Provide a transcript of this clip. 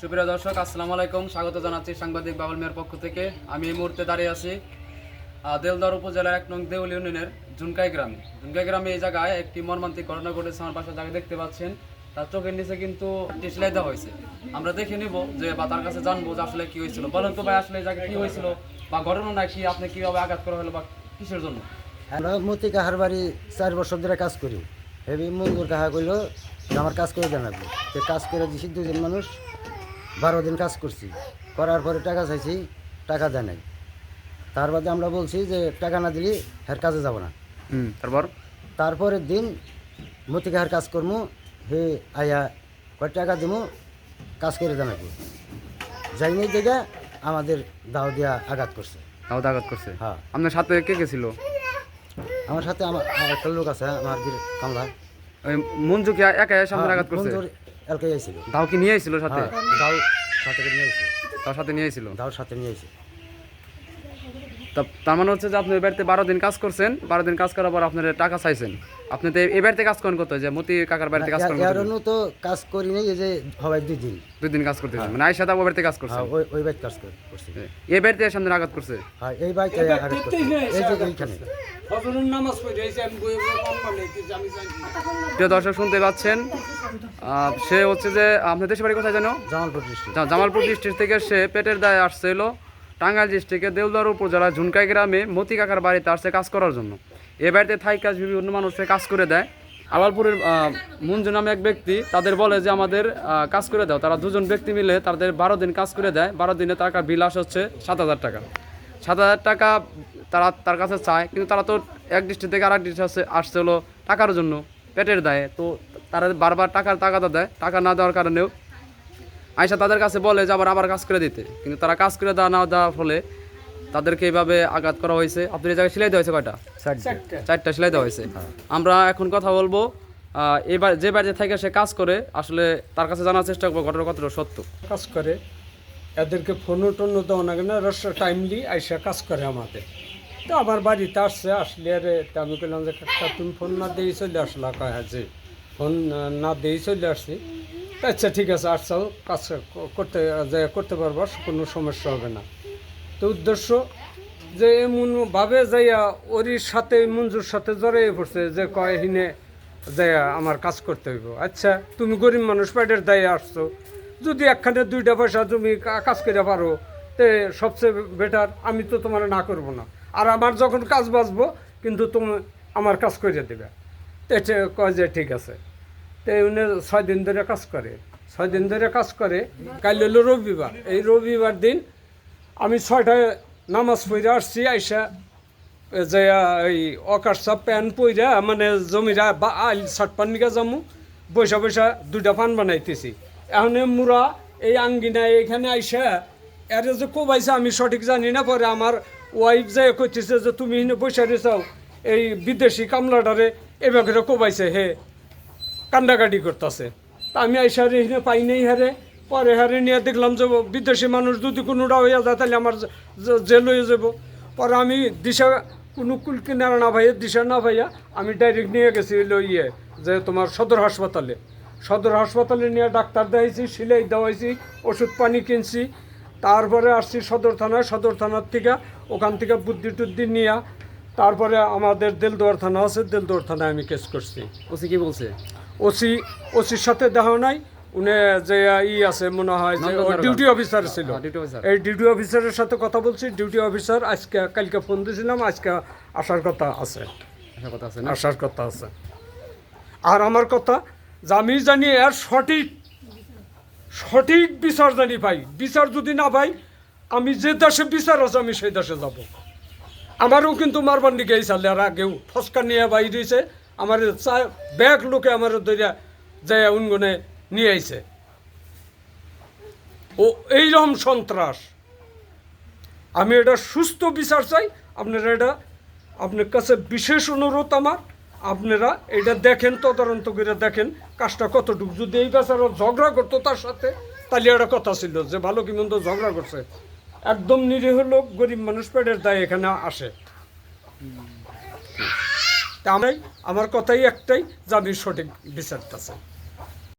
সুপ্রিয় দর্শক, আসসালামু আলাইকুম। স্বাগত জানাচ্ছি সাংবাদিক বাবুল মিয়ার পক্ষ থেকে। আমি এই মুহূর্তে দাঁড়িয়ে আছি দেলদার উপজেলার এক নং দেউল ইউনিয়নের জুনকাই গ্রামে। জুনকাই গ্রামে এই জায়গায় একটি মর্মান্তিক ঘটনা ঘটেছে, আমার পাশে জায়গায় দেখতে পাচ্ছেন, তার চোখের নিচে কিন্তু টিসলাই দেওয়া হয়েছে। আমরা দেখে নিব যে, বা তার কাছে জানব যে আসলে কি হয়েছিল। বলেন তো ভাই, আসলে এই জায়গায় কি হয়েছিল, বা ঘটনা কি, আপনি কীভাবে আঘাত করা হলো, বা কিসের জন্য? মতি কাহার বাড়ি চার বছর ধরে কাজ করি। হেবি মঞ্জুর কাহা কইল যে, আমার কাজ করে জানাব কাজ করে দিছি দুজন মানুষ। বারো দিন কাজ করছি। করার পরে টাকা চাইছি টাকা দেয় নাই। তার বাদে আমরা বলছি যে টাকা না দিলে হের কাজে যাব না। হুম তারপর? তারপরের দিন মতি কাহার কাজ করব হে আয়া কয় টাকা দেবো কাজ করে জানাব যাইনি দেখে আমাদের দাও দিয়া আঘাত করছে। দাও আঘাত করছে? হ্যাঁ। আপনার সাথে কে কে ছিল? আমার সাথে আমার একটা লোক আছে আমার কামলা। মঞ্জু কি একা হ্যাঁ, বন্ধুর এলকে আইছিল। দাও কি নিয়ে আইছিল সাথে? দাও সাথে নিয়ে আইছিল। তার সাথে নিয়ে আইছিল? দাও সাথে নিয়ে আইছে তা- তার মানে হচ্ছে যে আপনি এই বাড়িতে বারো দিন কাজ করছেন বারো দিন কাজ করার পর আপনার টাকা চাইছেন। আপনি তো এই বাড়িতে কাজ করেন কত? যে মতি কাকার বাড়িতে কাজ করেন এর তো কাজ করি নাই এই যে হবাই দুই দিন। দুই দিন কাজ করতেছেন মানে আইসা ওই বাড়িতে কাজ করছেন হ্যাঁ ওই ওই বাইক কাজ কর- করছি। এই বাড়িতে সামনে আঘাত করছে? হ্যাঁ এই বাইক আঘাত করছি। এই যে এইখানে। ফজরের নামাজ পড়ে এসে আমি বই বই কম কিছু আমি জানি প্রিয় দর্শক শুনতে পাচ্ছেন? আহ, সে হচ্ছে যে আপনার দেশের বাড়ি কোথায় জানো জামালপুর ডিস্ট্রিক্ট। জামালপুর ডিস্ট্রিক্ট থেকে সে পেটের দায়ে আসছিল। টাঙ্গাইল ডিস্ট্রিক্টে দেউলদার উপজেলা ঝুনকাই গ্রামে মতি কাকার বাড়িতে আসছে কাজ করার জন্য। এ বাড়িতে থাই কাজ বিভিন্ন মানুষকে কাজ করে দেয়। আলালপুরের মুঞ্জু নামে এক ব্যক্তি তাদের বলে যে আমাদের কাজ করে দাও। তারা দুজন ব্যক্তি মিলে তাদের বারো দিন কাজ করে দেয়। বারো দিনে টাকা বিল হচ্ছে সাত হাজার টাকা। সাত হাজার টাকা তারা তার কাছে চায়, কিন্তু তারা তো এক ডিস্ট্রিক্ট থেকে আরেক ডিস্ট্রিক্ট আসছে হলো টাকার জন্য, পেটের দায়ে। তো তারা বারবার টাকার টাকাটা দেয়। টাকা না দেওয়ার কারণেও আয়সা তাদের কাছে বলে যে আবার আবার কাজ করে দিতে। কিন্তু তারা কাজ করে দেওয়া না দেওয়ার ফলে তাদেরকে এইভাবে আঘাত করা হয়েছে। আপনার এই জায়গায় সেলাই দেওয়া হয়েছে কয়টা? চারটা। সেলাই দেওয়া হয়েছে। আমরা এখন কথা বলব এবার যে বাড়িতে থাকে সে কাজ করে আসলে তার কাছে জানার চেষ্টা করব ঘটনা কতটা সত্য। কাজ করে এদেরকে ফোনও টোনও দেওয়া না কেন টাইমলি আইসা কাজ করে আমাদের। তো আমার বাড়িতে আসছে আসলে আরে আমি বললাম যে তুমি ফোন না দিয়ে চলে আসলা কয় হ্যাঁ ফোন না দিয়েই চলে আসছি। আচ্ছা ঠিক আছে আসছাও কাজ করতে করতে পারব কোনো সমস্যা হবে না। তো উদ্দেশ্য যে এমন ভাবে যাইয়া ওরির সাথে, মঞ্জুর সাথে জড়াইয়ে পড়ছে, যে কয় হিনে যাইয়া আমার কাজ করতে হইব। আচ্ছা তুমি গরিব মানুষ, পেটের দায়ে আসছো। যদি একখানে দুইটা পয়সা তুমি কাজ করে পারো, তে সবচেয়ে বেটার, আমি তো তোমার না করব না। আর আমার যখন কাজ বাঁচবো, কিন্তু তুমি আমার কাজ করে দেবে। এটা কয় যে ঠিক আছে। তো উনি ছয় দিন ধরে কাজ করে। ছয় দিন ধরে কাজ করে। কাল হলো রবিবার। এই রবিবার দিন আমি ছয়টায় নামাজ পড়ে আসছি, আইসা যে এই অকাশা প্যান্ট পইরা মানে জমিরা বা আইল শার্ট পান নিকা যামু বৈশা বৈশা দুটা পান বানাইতেছি। এখন এ মুরা এই আঙ্গিনায় এখানে আইসা এরে যে কোবাইছে, আমি সঠিক জানি না, পরে আমার ওয়াইফ যে কইতেছে যে তুমি বৈশা রেছাও, এই বিদেশি কামলাটারে এভাবে কোবাইছে, হে। কান্দাকাটি করতেছে। তা আমি আইসারে এখানে পাই নাই হারে। পরে হারে নিয়ে দেখলাম যে বিদেশি মানুষ যদি কোনোটা হইয়া যায়, তাহলে আমার জেল হয়ে যাব। পরে আমি দিশা কোনো কুল কিনারা না ভাইয়া, দিশা না ভাইয়া, আমি ডাইরেক্ট নিয়ে গেছি ইয়ে যে তোমার সদর হাসপাতালে। সদর হাসপাতালে নিয়ে ডাক্তার দেখাইছি, সিলাই দেওয়াইছি, ওষুধ পানি কিনছি। তারপরে আসছি সদর থানায়, সদর থানার থেকে ওখান থেকে বুদ্ধি টুদ্ধি নিয়ে তারপরে আমাদের দেলদুয়ার থানা আছে, দেলদুয়ার থানায় আমি কেস করছি। ওসি কি বলছে? ওসি ওসির সাথে দেখা নাই। উনি যে ই আছে মনে হয় যে ডিউটি অফিসার ছিল। হ্যাঁ। এই ডিউটি অফিসারের সাথে কথা বলছি ডিউটি অফিসার আজকে কালকে ফোন দিয়েছিলাম আজকে আসার কথা আছে। আসার কথা আছে আর আমার কথা যে আমি জানি এর সঠিক সঠিক বিচার জানি পাই বিচার যদি না পাই আমি যে দেশে বিচার আছে আমি সেই দেশে যাব। আমারও কিন্তু মারবার দিকে এই সালে আর আগেও ফসকা নিয়ে বাইর হয়েছে আমার ব্যাগ লোকে আমার দরিয়া যায় উনগুনে নিয়ে আইছে। ও এইরকম সন্ত্রাস। আমি এটা সুস্থ বিচার চাই। আপনারা এটা, আপনার কাছে বিশেষ অনুরোধ আমার। আপনারা এটা দেখেন, তদন্ত করে দেখেন কাজটা কতটুকু। যদি এই বেচারা ঝগড়া করতো তার সাথে, তাহলে একটা কথা ছিল যে ভালো কি মন্দ ঝগড়া করছে। একদম নিরীহ লোক, গরিব মানুষ পেটের দায় এখানে আসে। আমি আমার কথাই একটাই যে আমি সঠিক বিচারটা চাই।